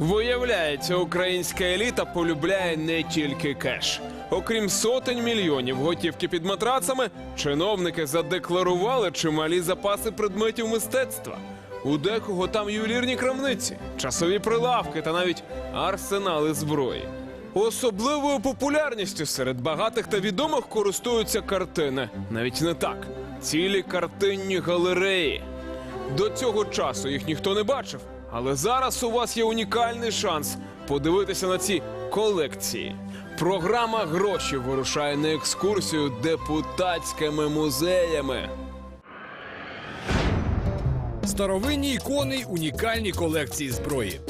Виявляється, українська еліта полюбляє не тільки кеш. Окрім сотень мільйонів готівки під матрацами, чиновники задекларували чималі запаси предметів мистецтва. У декого там ювелірні крамниці, часові прилавки та навіть арсенали зброї. Особливою популярністю серед багатих та відомих користуються картини. Навіть не так. Цілі картинні галереї. До цього часу їх ніхто не бачив, але зараз у вас є унікальний шанс подивитися на ці колекції. Програма гроші вирушає на екскурсію депутатськими музеями. Старовинні ікони й унікальні колекції зброї.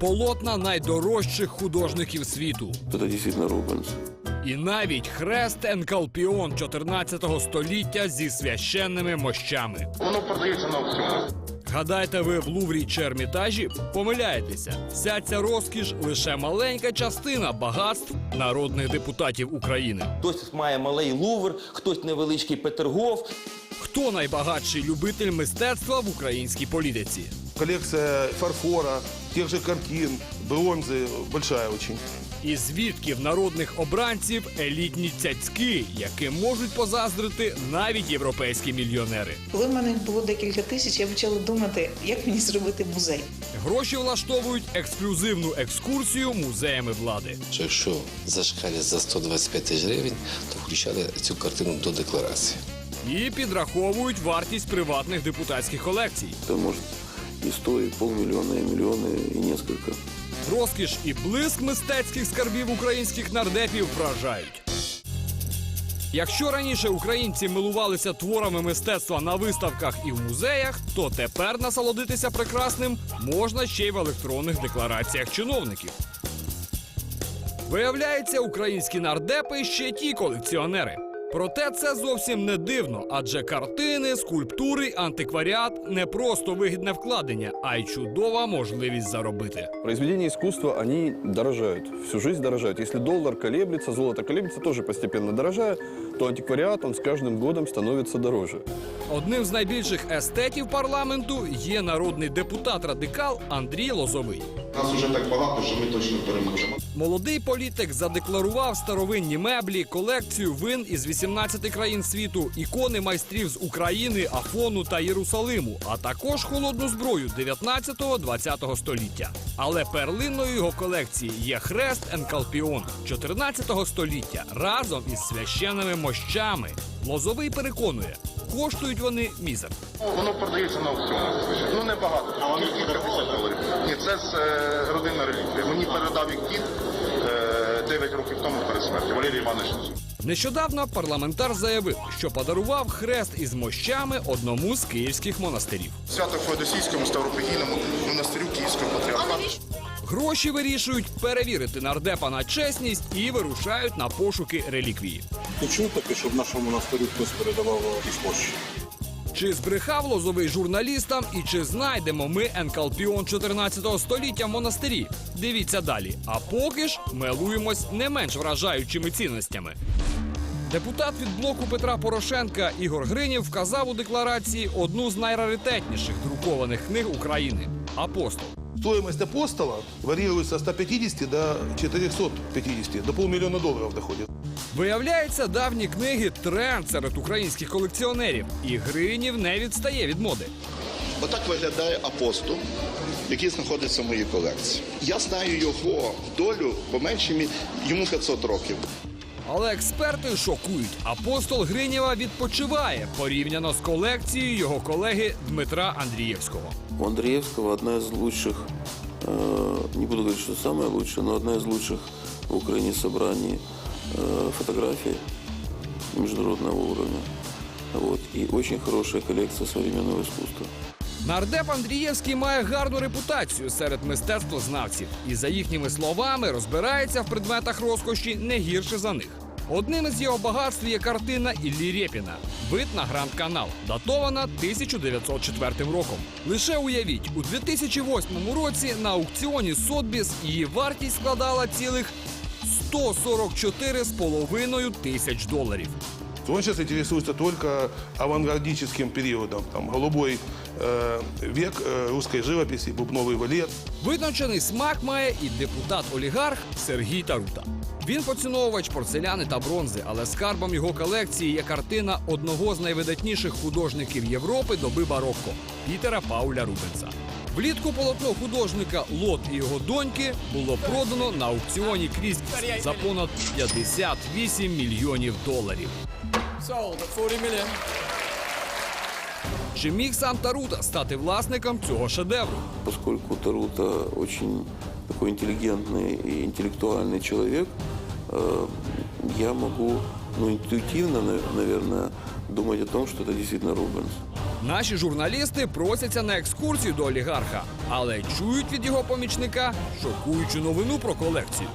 Полотна найдорожчих художників світу. Это действительно Рубенс. І навіть хрест Енкалпіон 14 століття зі священними мощами. Воно продається на аукціонах. Гадаєте, ви в Луврі чи Ермітажі? Помиляєтеся. Вся ця розкіш лише маленька частина багатств народних депутатів України. Хтось має малий лувр, хтось невеличкий Петергоф. Хто найбагатший любитель мистецтва в українській політиці? Коллекция фарфора, тех же картин, бронзы большая очень. І звідки в народних обранців елітні цяцьки, яким можуть позаздрити навіть європейські мільйонери. Коли в мене було декілька тисяч, я почала думати, як мені зробити музей. Гроші влаштовують ексклюзивну екскурсію музеями влади. що якщо зашкалять за 125 тисяч гривень, то включали цю картину до декларації. І підраховують вартість приватних депутатських колекцій. Это может и сто, и полмиллиона, и миллионы, и несколько. Розкіш і блиск мистецьких скарбів українських нардепів вражають. Якщо раніше українці милувалися творами мистецтва на виставках і в музеях, то тепер насолодитися прекрасним можна ще й в електронних деклараціях чиновників. Виявляється, українські нардепи ще ті колекціонери. Проте це зовсім не дивно, адже картини, скульптури, антикваріат не просто вигідне вкладення, а й чудова можливість заробити. Произведения искусства, они дорожают, всю жизнь дорожают. Если доллар колеблется, золото колеблется, тоже постепенно дорожая, то антиквариат, он с каждым годом становится дороже. Одним з найбільших естетів парламенту є народний депутат радикал Андрій Лозовий. Нас уже так багато, що ми точно переможемо. Молодий політик задекларував старовинні меблі, колекцію вин із 18 країн світу, ікони майстрів з України, Афону та Єрусалиму, а також холодну зброю 19-20 століття. Але перлинною його колекції є хрест Енкалпіон 14 століття разом із священними мощами. Лозовий переконує, коштують вони мізер. Воно продається на аукціонах. Ну не багато. А вони кілька доларів. Ні, це з е, родинна реліквія. Мені передав їх дід е, 9 років тому перед смертю. Валерій Іванович. Нещодавно парламентар заявив, що подарував хрест із мощами одному з київських монастирів. Свято Феодосійському Ставропігійному монастирю Київського патріархату. Гроші вирішують перевірити нардепа на чесність і вирушають на пошуки реліквії. Не чув таке, щоб нашому монастирю хтось передавав якісь мощі. Чи збрехав лозовий журналістам і чи знайдемо ми енкалпіон 14 століття в монастирі? Дивіться далі. А поки ж милуємось не менш вражаючими цінностями. Депутат від блоку Петра Порошенка Ігор Гринів вказав у декларації одну з найраритетніших друкованих книг України Апостол. Стоимость апостола варьируется от 150 до 450, до полмиллиона долларов доходит. Виявляється, давні книги тренд серед українських колекціонерів, і Гринів не відстає від моди. Отак виглядає апостол, який знаходиться в моїй колекції. Я знаю його долю по меншій йому 500 років. Але експерти шокують. Апостол Гринєва відпочиває порівняно з колекцією його колеги Дмитра Андрієвського. У Андреевского одна из лучших, э, не буду говорить, что самая лучшая, но одна из лучших в Украине собраний э, фотографий международного уровня. Вот. И очень хорошая коллекция современного искусства. Нардеп Андрієвський має гарну репутацію серед мистецтвознавців і, за їхніми словами, розбирається в предметах розкоші не гірше за них. Одним із його багатств є картина Іллі Рєпіна «Вид на Гранд Канал, датована 1904 роком. Лише уявіть, у 2008 році на аукціоні Сотбіс її вартість складала цілих 144,5 тисяч доларів. Он сейчас интересуется только авангардическим периодом. Там голубой э, век э, русской живописи, бубновый валет. Визначений смак має і депутат-олігарх Сергій Тарута. Він поціновувач порцеляни та бронзи, але скарбом його колекції є картина одного з найвидатніших художників Європи доби барокко Пітера Пауля Рубенса. Влітку полотно художника Лот і його доньки було продано на аукціоні крізь за понад 58 мільйонів доларів. Чи міг сам Тарута стати власником цього шедевру? Поскольку Тарута очень такой интеллигентный и интеллектуальный человек, э, я могу ну, интуитивно, на- наверное, думать о том, что это действительно Рубенс. Наші журналісти просяться на екскурсію до олігарха, але чують від його помічника шокуючу новину про колекцію.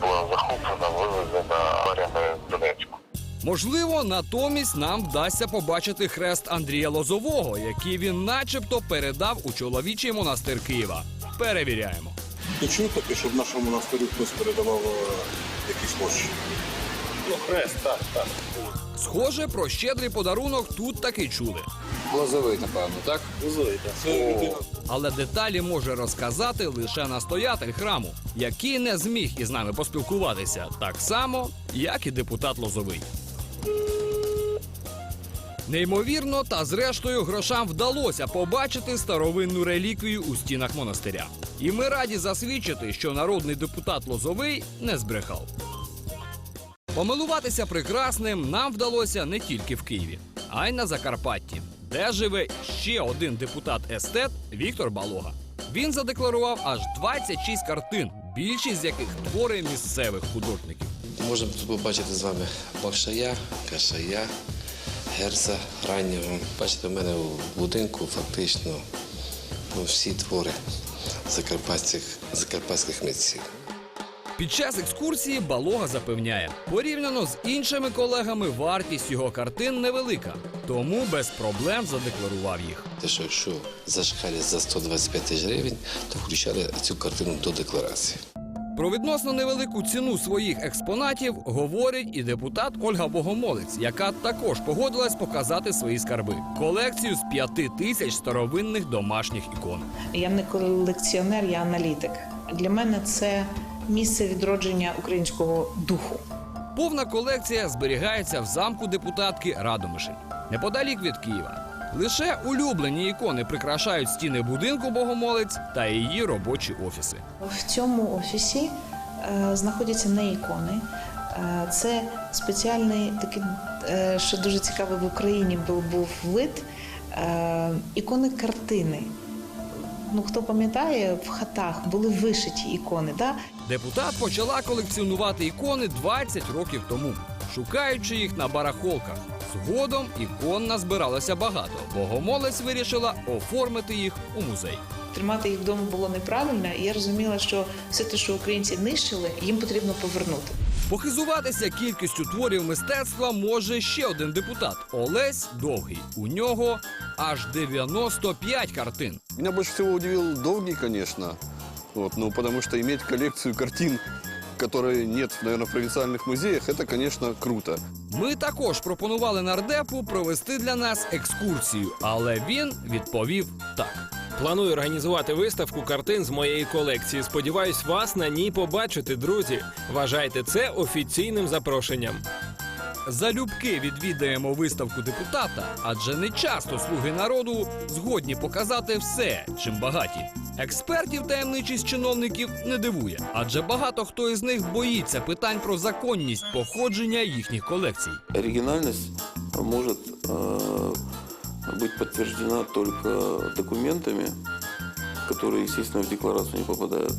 Була захоплена, вивезена Мар'яна Донецьку. Можливо, натомість нам вдасться побачити хрест Андрія Лозового, який він начебто передав у чоловічий монастир Києва. Перевіряємо. Ти чув таке, щоб нашому монастирю хтось передавав е, якісь мощі? Ну, хрест, так, так. Схоже, про щедрий подарунок тут таки чули. Лозовий, напевно, так? Але деталі може розказати лише настоятель храму, який не зміг із нами поспілкуватися так само, як і депутат Лозовий. Неймовірно, та зрештою грошам вдалося побачити старовинну реліквію у стінах монастиря. І ми раді засвідчити, що народний депутат Лозовий не збрехав. Помилуватися прекрасним нам вдалося не тільки в Києві, а й на Закарпатті, де живе ще один депутат-естет Віктор Балога. Він задекларував аж 26 картин, більшість з яких твори місцевих художників. Можемо тут побачити з вами Бакшая, Кашая, Герца раннього. Бачите, в мене в будинку фактично ну, всі твори закарпатських, закарпатських митців. Під час екскурсії Балога запевняє, порівняно з іншими колегами, вартість його картин невелика, тому без проблем задекларував їх. Те, що якщо зашкалять за 125 тисяч гривень, то включали цю картину до декларації. Про відносно невелику ціну своїх експонатів говорить і депутат Ольга Богомолець, яка також погодилась показати свої скарби колекцію з п'яти тисяч старовинних домашніх ікон. Я не колекціонер, я аналітик. Для мене це місце відродження українського духу. Повна колекція зберігається в замку депутатки Радомишель, неподалік від Києва. Лише улюблені ікони прикрашають стіни будинку Богомолець та її робочі офіси. В цьому офісі е, знаходяться не ікони. Е, це спеціальний такий, е, що дуже цікавий в Україні був, був вид е, ікони картини. Ну, хто пам'ятає, в хатах були вишиті ікони. Да? Депутат почала колекціонувати ікони 20 років тому, шукаючи їх на барахолках. Згодом ікон назбиралося багато. Богомолець вирішила оформити їх у музей. Тримати їх вдома було неправильно, і я розуміла, що все те, що українці нищили, їм потрібно повернути. Похизуватися кількістю творів мистецтва може ще один депутат Олесь Довгий. У нього аж 95 картин. Меня больше всего удивил Долгий, конечно. Вот, ну, потому что иметь коллекцию картин, которой нет, наверное, в провинциальных музеях, это, конечно, круто. Ми також пропонували нардепу провести для нас екскурсію, але він відповів так. Планую організувати виставку картин з моєї колекції. Сподіваюсь, вас на ній побачити, друзі. Вважайте це офіційним запрошенням. Залюбки відвідаємо виставку депутата, адже не часто слуги народу згодні показати все, чим багаті. Експертів таємничість чиновників не дивує, адже багато хто із них боїться питань про законність походження їхніх колекцій. Оригинальность может э, быть подтверждена только документами, которые, естественно, в декларацию не попадают.